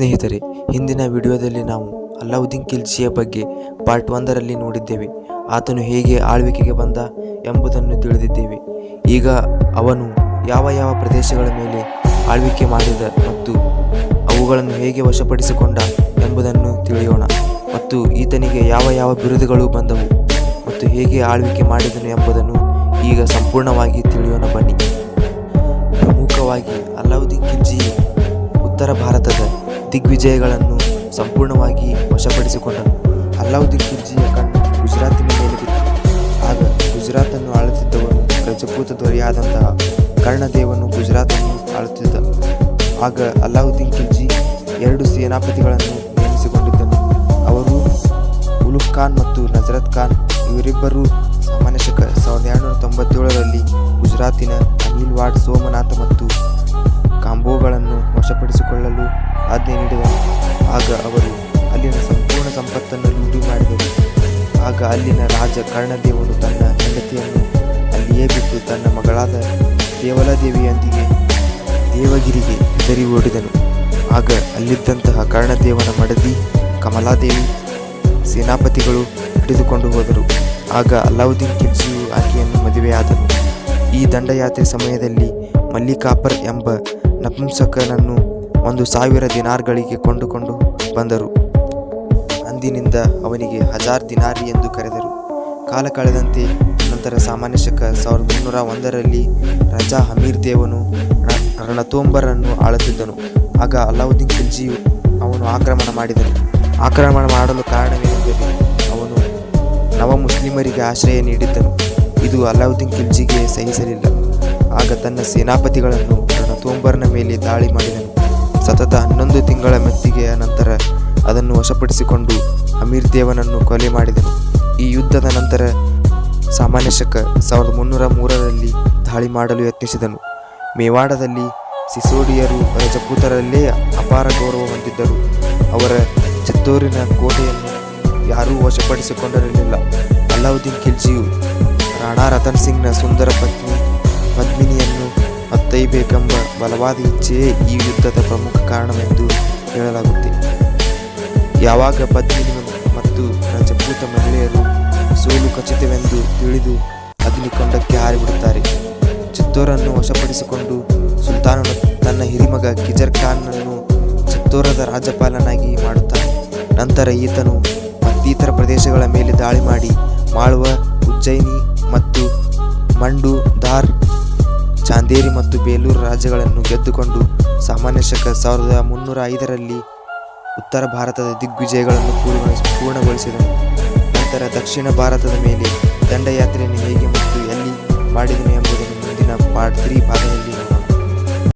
ಸ್ನೇಹಿತರೆ, ಹಿಂದಿನ ವಿಡಿಯೋದಲ್ಲಿ ನಾವು ಅಲ್ಲಾವುದ್ದೀನ್ ಖಿಲ್ಜಿಯ ಬಗ್ಗೆ ಪಾರ್ಟ್ ಒಂದರಲ್ಲಿ ನೋಡಿದ್ದೇವೆ. ಆತನು ಹೇಗೆ ಆಳ್ವಿಕೆಗೆ ಬಂದ ಎಂಬುದನ್ನು ತಿಳಿದಿದ್ದೇವೆ. ಈಗ ಅವನು ಯಾವ ಯಾವ ಪ್ರದೇಶಗಳ ಮೇಲೆ ಆಳ್ವಿಕೆ ಮಾಡಿದ ಮತ್ತು ಅವುಗಳನ್ನು ಹೇಗೆ ವಶಪಡಿಸಿಕೊಂಡ ಎಂಬುದನ್ನು ತಿಳಿಯೋಣ. ಮತ್ತು ಈತನಿಗೆ ಯಾವ ಯಾವ ಬಿರುದುಗಳು ಬಂದವು ಮತ್ತು ಹೇಗೆ ಆಳ್ವಿಕೆ ಮಾಡಿದನು ಎಂಬುದನ್ನು ಈಗ ಸಂಪೂರ್ಣವಾಗಿ ತಿಳಿಯೋಣ ಬನ್ನಿ. ಪ್ರಮುಖವಾಗಿ ಅಲ್ಲಾವುದ್ದೀನ್ ಖಿಲ್ಜಿ ಉತ್ತರ ಭಾರತದ ದಿಗ್ವಿಜಯಗಳನ್ನು ಸಂಪೂರ್ಣವಾಗಿ ವಶಪಡಿಸಿಕೊಂಡನು. ಅಲ್ಲಾವುದ್ದೀನ್ ಖಿಲ್ಜಿಯ ಕಣ್ಣು ಗುಜರಾತಿನ ಮೇಲೆ ಬಿತ್ತು. ಆಗ ಗುಜರಾತನ್ನು ಆಳುತ್ತಿದ್ದವನು ರಜಪೂತ ದೊರೆಯಾದಂತಹ ಕರ್ಣದೇವನು ಗುಜರಾತನ್ನು ಆಳುತ್ತಿದ್ದ. ಆಗ ಅಲ್ಲಾವುದ್ದೀನ್ ಖಿಲ್ಜಿ ಎರಡು ಸೇನಾಪತಿಗಳನ್ನು ನೇಮಿಸಿಕೊಂಡಿದ್ದನು. ಅವರು ಉಲುಫ್ ಖಾನ್ ಮತ್ತು ನಜರತ್ ಖಾನ್. ಇವರಿಬ್ಬರು ಸಾಮಾನ್ಯ ಶಕ ಸಾವಿರದ ಎರಡುನೂರ ತೊಂಬತ್ತೇಳರಲ್ಲಿ ಗುಜರಾತಿನ ಅನಿಲ್ವಾಡ್ ಸೋಮನಾಥ ಮತ್ತು ಕಾಂಬೋಗಳನ್ನು ವಶಪಡಿಸಿಕೊಳ್ಳಲು ಆಜ್ಞೆ ನೀಡಿದರು ಆಗ ಅವರು ಅಲ್ಲಿನ ಸಂಪೂರ್ಣ ಸಂಪತ್ತನ್ನು ಲೂಟಿ ಮಾಡಿದರು. ಆಗ ಅಲ್ಲಿನ ರಾಜ ಕರ್ಣದೇವನು ತನ್ನ ಹೆಂಡತಿಯನ್ನು ಅಲ್ಲಿಯೇ ಬಿಟ್ಟು ತನ್ನ ಮಗಳಾದ ದೇವಲಾದೇವಿಯೊಂದಿಗೆ ದೇವಗಿರಿಗೆ ಹೆದರಿ ಓಡಿದನು. ಆಗ ಅಲ್ಲಿದ್ದಂತಹ ಕರ್ಣದೇವನ ಮಡದಿ, ಕಮಲಾದೇವಿ, ಸೇನಾಪತಿಗಳು ಹಿಡಿದುಕೊಂಡು ಹೋದರು. ಆಗ ಅಲ್ಲಾವುದ್ದೀನ್ ಖಿಲ್ಜಿಯು ಆಕೆಯನ್ನು ಮದುವೆಯಾದನು. ಈ ದಂಡಯಾತ್ರೆ ಸಮಯದಲ್ಲಿ ಮಲ್ಲಿಕಾಪರ್ ಎಂಬ ನಪುಂಸಕನನ್ನು ಒಂದು ಸಾವಿರ ದಿನಾರ್ಗಳಿಗೆ ಕೊಂಡುಕೊಂಡು ಬಂದರು. ಅಂದಿನಿಂದ ಅವನಿಗೆ ಹಜಾರ್ ದಿನಾರಿ ಎಂದು ಕರೆದರು. ಕಾಲ ಕಳೆದಂತೆ ನಂತರ ಸಾಮಾನ್ಯ ಶಕ ಸಾವಿರದ ಮುನ್ನೂರ ಒಂದರಲ್ಲಿ ರಜಾ ಹಮೀರ್ ದೇವನು ರಣತೋಂಬರನ್ನು ಆಳುತ್ತಿದ್ದನು. ಆಗ ಅಲ್ಲಾವುದ್ದೀನ್ ಖಿಲ್ಜಿಯು ಅವನು ಆಕ್ರಮಣ ಮಾಡಿದನು. ಆಕ್ರಮಣ ಮಾಡಲು ಕಾರಣವೇನೆಂದರೆ ಅವನು ನವ ಮುಸ್ಲಿಮರಿಗೆ ಆಶ್ರಯ ನೀಡಿದ್ದನು. ಇದು ಅಲ್ಲಾವುದ್ದೀನ್ ಖಿಲ್ಜಿಗೆ ಸಹಿಸಲಿಲ್ಲ. ಆಗ ತನ್ನ ಸೇನಾಪತಿಗಳನ್ನು ರಣತೋಂಬರ್ನ ಮೇಲೆ ದಾಳಿ ಮಾಡಿದನು. ಸತತ ಹನ್ನೊಂದು ತಿಂಗಳ ಮೆತ್ತಿಗೆಯ ನಂತರ ಅದನ್ನು ವಶಪಡಿಸಿಕೊಂಡು ಅಮೀರ್ ದೇವನನ್ನು ಕೊಲೆ ಮಾಡಿದನು. ಈ ಯುದ್ಧದ ನಂತರ ಸಾಮಾನ್ಯ ಶಕ ಸಾವಿರದ ಮುನ್ನೂರ ಮೂರರಲ್ಲಿ ದಾಳಿ ಮಾಡಲು ಯತ್ನಿಸಿದನು. ಮೇವಾಡದಲ್ಲಿ ಸಿಸೋಡಿಯರು ರಜಪೂತರಲ್ಲೇ ಅಪಾರ ಗೌರವ ಹೊಂದಿದ್ದರು. ಅವರ ಚಿತ್ತೂರಿನ ಕೋಟೆಯನ್ನು ಯಾರೂ ವಶಪಡಿಸಿಕೊಂಡಿರಲಿಲ್ಲ. ಅಲ್ಲಾವುದ್ದೀನ್ ಖಿಲ್ಜಿಯು ರಾಣಾ ರತನ್ ಸಿಂಗ್ನ ಸುಂದರ ಪತ್ನಿ ಹೊತ್ತೊಯ್ಯಬೇಕೆಂಬ ಬಲವಾದ ಇಚ್ಛೆಯೇ ಈ ಯುದ್ಧದ ಪ್ರಮುಖ ಕಾರಣವೆಂದು ಹೇಳಲಾಗುತ್ತೆ. ಯಾವಾಗ ಪದ್ಮಿನಿ ಮತ್ತು ರಜಪೂತ ಮಹಿಳೆಯರು ಸೋಲು ಖಚಿತವೆಂದು ತಿಳಿದು ಅಗ್ನಿಕೊಂಡಕ್ಕೆ ಹಾರಿಬಿಡುತ್ತಾರೆ. ಚಿತ್ತೋರನ್ನು ವಶಪಡಿಸಿಕೊಂಡು ಸುಲ್ತಾನನು ತನ್ನ ಹಿರಿಮಗ ಕಿಜರ್ ಖಾನ್ನನ್ನು ಚಿತ್ತೋರದ ರಾಜ್ಯಪಾಲನಾಗಿ ಮಾಡುತ್ತಾನೆ. ನಂತರ ಈತನು ಮತ್ತಿತರ ಪ್ರದೇಶಗಳ ಮೇಲೆ ದಾಳಿ ಮಾಡಿ ಮಾಳ್ವ, ಉಜ್ಜಯಿನಿ ಮತ್ತು ಮಂಡು ಧಾರ್ ಚಾಂದೇರಿ ಮತ್ತು ಬೇಲೂರು ರಾಜ್ಯಗಳನ್ನು ಗೆದ್ದುಕೊಂಡು ಸಾಮಾನ್ಯ ಶಕ ಸಾವಿರದ ಮುನ್ನೂರ ಐದರಲ್ಲಿ ಉತ್ತರ ಭಾರತದ ದಿಗ್ವಿಜಯಗಳನ್ನು ಪೂರ್ಣಗೊಳಿಸಿ ಪೂರ್ಣಗೊಳಿಸಿದನು. ನಂತರ ದಕ್ಷಿಣ ಭಾರತದ ಮೇಲೆ ದಂಡಯಾತ್ರೆಯನ್ನು ಹೇಗೆ ಮತ್ತು ಎಲ್ಲಿ ಮಾಡಿದನು ಎಂಬುದನ್ನು ಮುಂದಿನ ಪಾರ್ಟ್ ತ್ರೀ ಭಾಗದಲ್ಲಿ